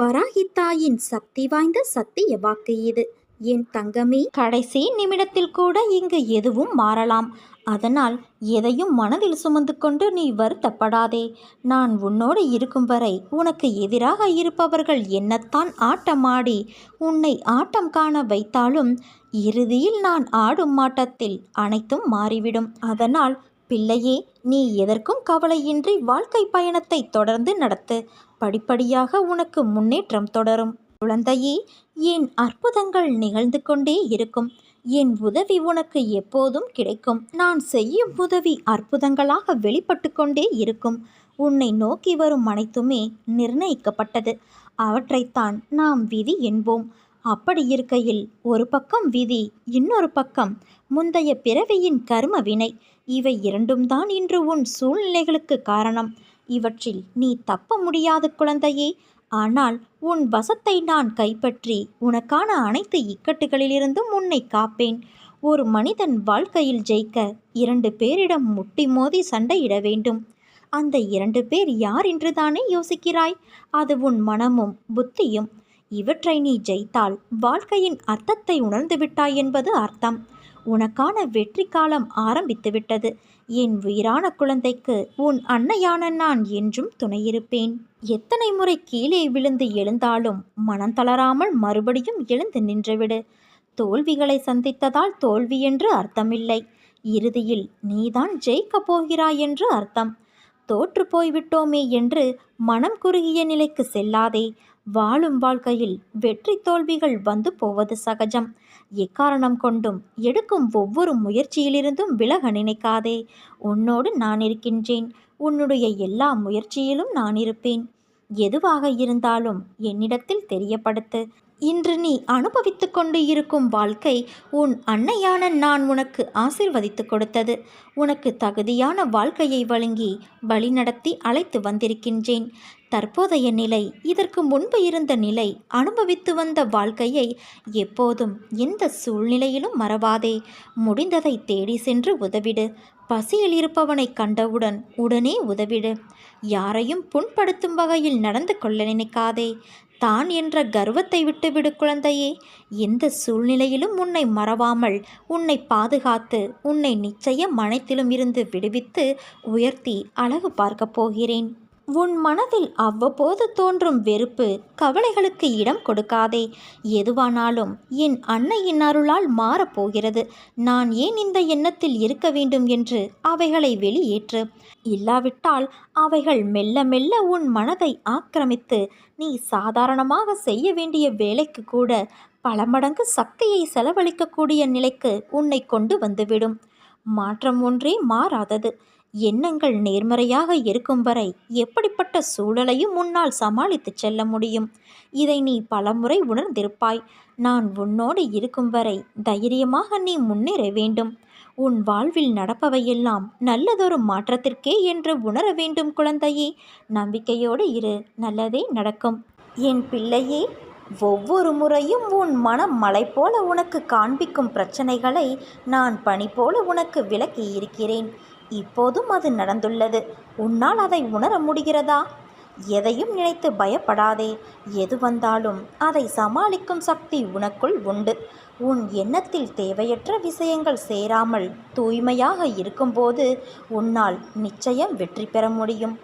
வராகித்தாயின் சக்தி வாய்ந்த சத்திய வாக்கு இது. என் தங்கமே கடைசி நிமிடத்தில் கூட இங்கு எதுவும் மாறலாம். அதனால் எதையும் மனதில் சுமந்து கொண்டு நீ வருத்தப்படாதே. நான் உன்னோடு இருக்கும் வரை உனக்கு எதிராக இருப்பவர்கள் என்னத்தான் ஆட்டமாடி. உன்னை ஆட்டம் காண வைத்தாலும் இறுதியில் நான் ஆடும் ஆட்டத்தில் அனைத்தும் மாறிவிடும். அதனால் பிள்ளையே நீ எதற்கும் கவலையின்றி வாழ்க்கை பயணத்தை தொடர்ந்து நடத்து. படிப்படியாக உனக்கு முன்னேற்றம் தொடரும். குழந்தையே என் அற்புதங்கள் நிகழ்ந்து கொண்டே இருக்கும். என் உதவி உனக்கு எப்போதும் கிடைக்கும். நான் செய்யும் உதவி அற்புதங்களாக வெளிப்பட்டு கொண்டே இருக்கும். உன்னை நோக்கி வரும் அனைத்துமே நிர்ணயிக்கப்பட்டது. அவற்றைத்தான் நாம் விதி என்போம். அப்படி இருக்கையில் ஒரு பக்கம் விதி இன்னொரு பக்கம் முந்தைய பிறவியின் கர்ம வினை. இவை இரண்டும் தான் இன்று உன் சூழ்நிலைகளுக்கு காரணம். இவற்றில் நீ தப்ப முடியாது குழந்தையே. ஆனால் உன் வசத்தை நான் கைப்பற்றி உனக்கான அனைத்து இக்கட்டுகளிலிருந்தும் உன்னை காப்பேன். ஒரு மனிதன் வாழ்க்கையில் ஜெயிக்க இரண்டு பேரிடம் முட்டி மோதி சண்டையிட வேண்டும். அந்த இரண்டு பேர் யார் என்றுதானே யோசிக்கிறாய்? அது உன் மனமும் புத்தியும். இவற்றை நீ ஜெயித்தால் வாழ்க்கையின் அர்த்தத்தை உணர்ந்து விட்டாய் என்பது அர்த்தம். உனக்கான வெற்றி காலம் ஆரம்பித்துவிட்டது என் உயிரான குழந்தைக்கு உன் அன்னையான நான் என்றும் துணையிருப்பேன். எத்தனை முறை கீழே விழுந்து எழுந்தாலும் மனம் தளராமல் மறுபடியும் எழுந்து நின்றுவிடு. தோல்விகளை சந்தித்ததால் தோல்வி என்று அர்த்தமில்லை. இறுதியில் நீதான் ஜெயிக்கப் போகிறாய் என்று அர்த்தம். தோற்று போய்விட்டோமே என்று மனம் குறுகிய நிலைக்கு செல்லாதே. வாழும் வாழ்க்கையில் வெற்றி தோல்விகள் வந்து போவது சகஜம். எக்காரணம் கொண்டும் எடுக்கும் ஒவ்வொரு முயற்சியிலிருந்தும் விலக நினைக்காதே. உன்னோடு நான் இருக்கின்றேன். உன்னுடைய எல்லா முயற்சியிலும் நான் இருப்பேன். எதுவாக இருந்தாலும் என்னிடத்தில் தெரியப்படுத்து. இன்று நீ அனுபவித்து கொண்டு இருக்கும் வாழ்க்கை உன் அன்னையான நான் உனக்கு ஆசிர்வதித்து கொடுத்தது. உனக்கு தகுதியான வாழ்க்கையை வழங்கி வழிநடத்தி அழைத்து வந்திருக்கின்றேன். தற்போதைய நிலை இதற்கு முன்பு இருந்த நிலை அனுபவித்து வந்த வாழ்க்கையை எப்போதும் எந்த சூழ்நிலையிலும் மறவாதே. முடிந்ததை தேடி சென்று உதவிடு. பசியில் இருப்பவனை கண்டவுடன் உடனே உதவிடு. யாரையும் புண்படுத்தும் வகையில் நடந்து கொள்ள நினைக்காதே. தான் என்ற கர்வத்தை விட்டுவிடு குழந்தையே. எந்த சூழ்நிலையிலும் உன்னை மறவாமல் உன்னை பாதுகாத்து உன்னை நிச்சயம் மனத்திலும் இருந்து விடுவித்து உயர்த்தி அழகு பார்க்கப் போகிறேன். உன் மனதில் அவ்வப்போது தோன்றும் வெறுப்பு கவலைகளுக்கு இடம் கொடுக்காதே. எதுவானாலும் என் அன்னையின் அருளால் மாறப்போகிறது. நான் ஏன் இந்த எண்ணத்தில் இருக்க வேண்டும் என்று அவைகளை வெளியேற்று. இல்லாவிட்டால் அவைகள் மெல்ல மெல்ல உன் மனதை ஆக்கிரமித்து நீ சாதாரணமாக செய்ய வேண்டிய வேலைக்கு கூட பல மடங்கு சக்தியை செலவழிக்கக்கூடிய நிலைக்கு உன்னை கொண்டு வந்துவிடும். மாற்றம் ஒன்றே மாறாதது. எண்ணங்கள் நேர்மறையாக இருக்கும் வரை எப்படிப்பட்ட சூழலையும் உன்னால் சமாளித்துச் செல்ல முடியும்? இதை நீ பலமுறை உணர்ந்திருப்பாய். நான் உன்னோடு இருக்கும் வரை தைரியமாக நீ முன்னேற வேண்டும். உன் வாழ்வில் நடப்பவையெல்லாம் நல்லதொரு மாற்றத்திற்கே என்று உணர வேண்டும் குழந்தையே. நம்பிக்கையோடு இரு. நல்லதே நடக்கும். என் பிள்ளையே ஒவ்வொரு முறையும் உன் மனம் மலை போல உனக்கு காண்பிக்கும் பிரச்சனைகளை நான் பணி போல உனக்கு விளக்கி இருக்கிறேன் இப்போதும் அது நடந்துள்ளது. உன்னால் அதை உணர முடிகிறதா? எதையும் நினைத்து பயப்படாதே. எது வந்தாலும் அதை சமாளிக்கும் சக்தி உனக்குள் உண்டு. உன் எண்ணத்தில் தேவையற்ற விஷயங்கள் சேராமல் தூய்மையாக இருக்கும்போது உன்னால் நிச்சயம் வெற்றி பெற முடியும்.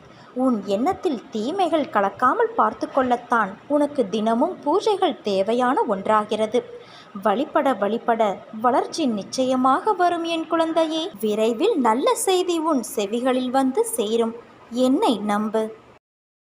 உன் எண்ணத்தில் தீமைகள் கலக்காமல் பார்த்து கொள்ளத்தான் உனக்கு தினமும் பூஜைகள் தேவையான ஒன்றாகிறது. வழிபட வழிபட வளர்ச்சி நிச்சயமாக வரும் என் குழந்தையே. விரைவில் நல்ல செய்தி உன் செவிகளில் வந்து சேரும். என்னை நம்பு.